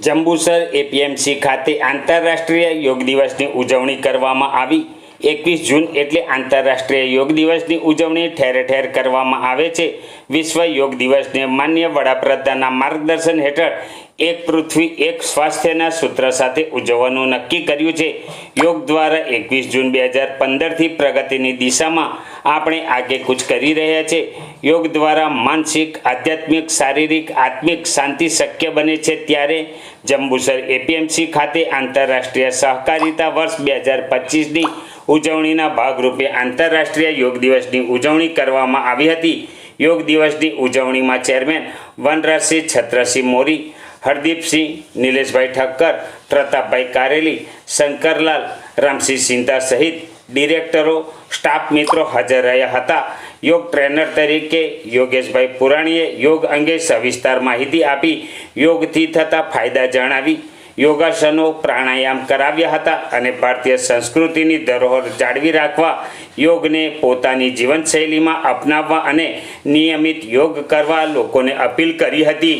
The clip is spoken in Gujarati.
જંબુસર એપીએમસી ખાતે આંતરરાષ્ટ્રીય યોગ દિવસની ઉજવણી કરવામાં આવી. એકવીસ જૂન એટલે આંતરરાષ્ટ્રીય યોગ દિવસની ઉજવણી ઠેર ઠેર કરવામાં આવે છે. વિશ્વ યોગ દિવસને માન્ય વડાપ્રધાનના માર્ગદર્શન હેઠળ એક પૃથ્વી, એક સ્વાસ્થ્યના સૂત્ર સાથે ઉજવવાનું નક્કી કર્યું છે. યોગ દ્વારા એકવીસ જૂન બે હજાર પંદરથી પ્રગતિની દિશામાં આપણે આગે કૂચ કરી રહ્યા છે. યોગ દ્વારા માનસિક, આધ્યાત્મિક, શારીરિક, આત્મિક શાંતિ શક્ય બને છે ત્યારે જંબુસર એપીએમસી ખાતે આંતરરાષ્ટ્રીય સહકારિતા વર્ષ બે હજાર પચીસની ઉજવણીના ભાગરૂપે આંતરરાષ્ટ્રીય યોગ દિવસની ઉજવણી કરવામાં આવી હતી. યોગ દિવસની ઉજવણીમાં ચેરમેન વનરાજસિંહ છત્રસિંહ મોરી, હરદીપસિંહ નિલેશભાઈ ઠક્કર, પ્રતાપભાઈ કારેલી, શંકરલાલ, રામસિંહ સિંધા સહિત ડિરેક્ટરો, સ્ટાફ મિત્રો હાજર રહ્યા હતા. યોગ ટ્રેનર તરીકે યોગેશભાઈ પુરાણીએ યોગ અંગે સવિસ્તાર માહિતી આપી યોગથી થતા ફાયદા જણાવી યોગાસનો, પ્રાણાયામ કરાવ્યા હતા અને ભારતીય સંસ્કૃતિની ધરોહર જાળવી રાખવા, યોગને પોતાની જીવનશૈલીમાં અપનાવવા અને નિયમિત યોગ કરવા લોકોને અપીલ કરી હતી.